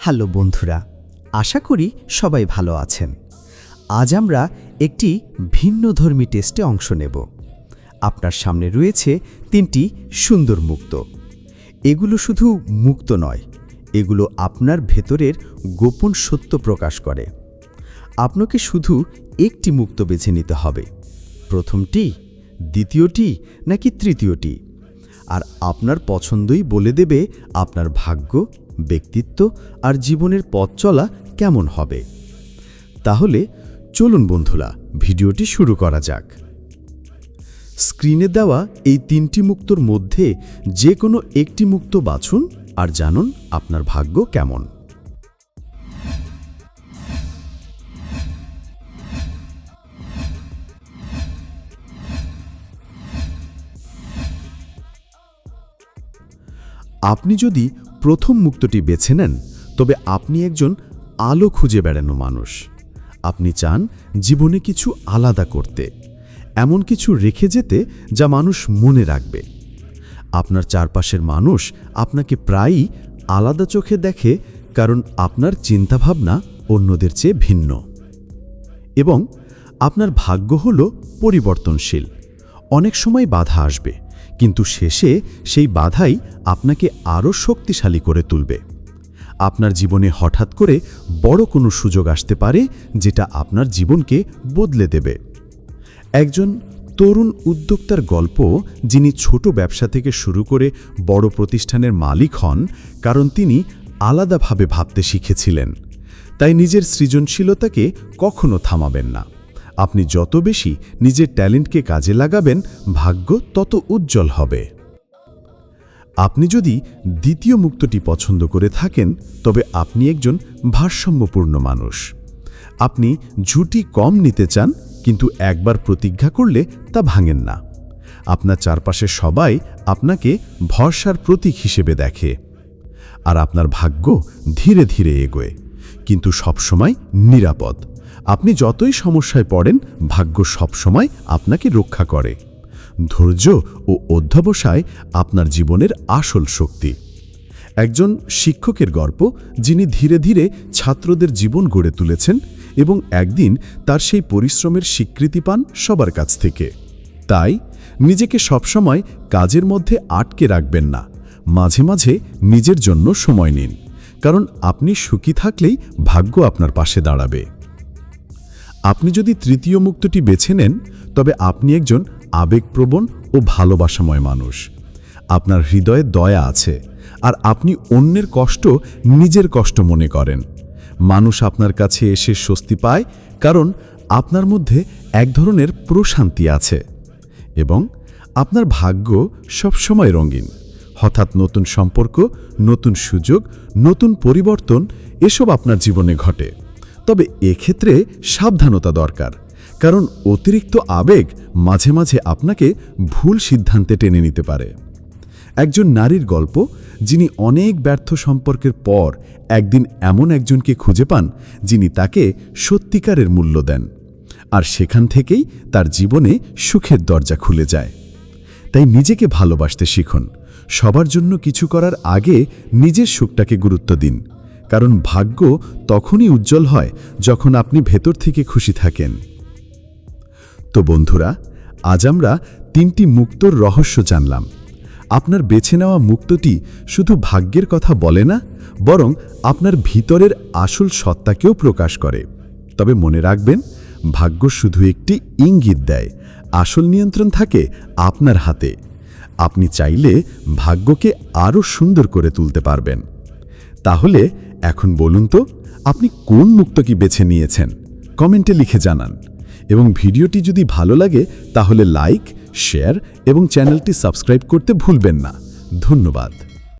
Hello বন্ধুরা, আশা করি সবাই ভালো আছেন। আজ আমরা একটি ভিন্নধর্মী টেস্টে অংশ নেব। আপনার সামনে রয়েছে তিনটি সুন্দর মুক্ত। এগুলো শুধু মুক্ত নয়, এগুলো আপনার ভেতরের গোপন সত্য প্রকাশ করে। আপনাকে শুধু একটি মুক্ত বেছে নিতে হবে। প্রথমটি, দ্বিতীয়টি নাকি তৃতীয়টি? আর আপনার পছন্দই বলে দেবে আপনার ভাগ্য ব্যক্তিত্ব আর জীবনের পথ চলা কেমন হবে? তাহলে চলুন বন্ধুরা, ভিডিওটি শুরু করা যাক। স্ক্রিনে দেওয়া এই তিনটি মুক্তর মধ্যে যে কোনো একটি মুক্ত বাছুন আর জানুন আপনার ভাগ্য কেমন। আপনি যদি প্রথম মুক্তটি বেছে নেন, তবে আপনি একজন আলো খুঁজে বেড়ানো মানুষ। আপনি চান জীবনে কিছু আলাদা করতে, এমন কিছু রেখে যেতে যা মানুষ মনে রাখবে। আপনার চারপাশের মানুষ আপনাকে প্রায়ই আলাদা চোখে দেখে কারণ আপনার চিন্তাভাবনা অন্যদের চেয়ে ভিন্ন। এবং আপনার ভাগ্য হল পরিবর্তনশীল, অনেক সময় বাধা আসবে। কিন্তু শেষে সেই বাধাই আপনাকে আরও শক্তিশালী করে তুলবে। আপনার জীবনে হঠাৎ করে বড় কোনো সুযোগ আসতে পারে যেটা আপনার জীবনকে বদলে দেবে। একজন তরুণ উদ্যোক্তার গল্প যিনি ছোট ব্যবসা থেকে শুরু করে বড় প্রতিষ্ঠানের মালিক হন, কারণ তিনি আলাদাভাবে ভাবতে শিখেছিলেন। তাই নিজের সৃজনশীলতাকে কখনো থামাবেন না। আপনি যত বেশি নিজের ট্যালেন্টকে কাজে লাগাবেন, ভাগ্য তত উজ্জ্বল হবে। আপনি যদি দ্বিতীয় মুক্তটি পছন্দ করে থাকেন, তবে আপনি একজন ভারসাম্যপূর্ণ মানুষ। আপনি ঝুটি কম নিতে চান, কিন্তু একবার প্রতিজ্ঞা করলে তা ভাঙেন না। আপনার চারপাশে সবাই আপনাকে ভরসার প্রতীক হিসেবে দেখে। আর আপনার ভাগ্য ধীরে ধীরে এগোয়, কিন্তু সবসময় নিরাপদ। আপনি যতই সমস্যায় পড়েন, ভাগ্য সবসময় আপনাকে রক্ষা করে। ধৈর্য ও অধ্যবসায় আপনার জীবনের আসল শক্তি। একজন শিক্ষকের গল্প, যিনি ধীরে ধীরে ছাত্রদের জীবন গড়ে তুলেছেন এবং একদিন তার সেই পরিশ্রমের স্বীকৃতি পান সবার কাছ থেকে। তাই নিজেকে সবসময় কাজের মধ্যে আটকে রাখবেন না। মাঝে মাঝে নিজের জন্য সময় নিন। কারণ আপনি সুখী থাকলেই ভাগ্য আপনার পাশে দাঁড়াবে। আপনি যদি তৃতীয় মুক্তটি বেছে নেন, তবে আপনি একজন আবেগপ্রবণ ও ভালোবাসাময় মানুষ। আপনার হৃদয়ে দয়া আছে, আর আপনি অন্যের কষ্ট নিজের কষ্ট মনে করেন। মানুষ আপনার কাছে এসে স্বস্তি পায়, কারণ আপনার মধ্যে এক ধরনের প্রশান্তি আছে এবং আপনার ভাগ্য সবসময় রঙিন। হঠাৎ নতুন সম্পর্ক, নতুন সুযোগ, নতুন পরিবর্তন, এসব আপনার জীবনে ঘটে। তবে এক্ষেত্রে সাবধানতা দরকার। কারণ অতিরিক্ত আবেগ মাঝে মাঝে আপনাকে ভুল সিদ্ধান্তে টেনে নিতে পারে। একজন নারীর গল্প, যিনি অনেক ব্যর্থ সম্পর্কের পর একদিন এমন একজনকে খুঁজে পান, যিনি তাকে সত্যিকারের মূল্য দেন। আর সেখান থেকেই তার জীবনে সুখের দরজা খুলে যায়। তাই নিজেকে ভালোবাসতে শিখুন। সবার জন্য কিছু করার আগে নিজের সুখটাকে গুরুত্ব দিন। কারণ ভাগ্য তখনই উজ্জ্বল হয় যখন আপনি ভেতর থেকে খুশি থাকেন। তো বন্ধুরা, আজ আমরা তিনটি মুক্তর রহস্য জানলাম। আপনার বেছে নেওয়া মুক্তটি শুধু ভাগ্যের কথা বলে না, বরং আপনার ভিতরের আসল সত্তাকেও প্রকাশ করে। তবে মনে রাখবেন, ভাগ্য শুধু একটি ইঙ্গিত দেয়, আসল নিয়ন্ত্রণ থাকে আপনার হাতে। আপনি চাইলে ভাগ্যকে আরও সুন্দর করে তুলতে পারবেন। তাহলে এখন বলুন তো, আপনি কোন মুক্তকি বেছে নিয়েছেন? কমেন্টে লিখে জানান। এবং ভিডিওটি যদি ভালো লাগে, তাহলে লাইক, শেয়ার এবং চ্যানেলটি সাবস্ক্রাইব করতে ভুলবেন না। ধন্যবাদ।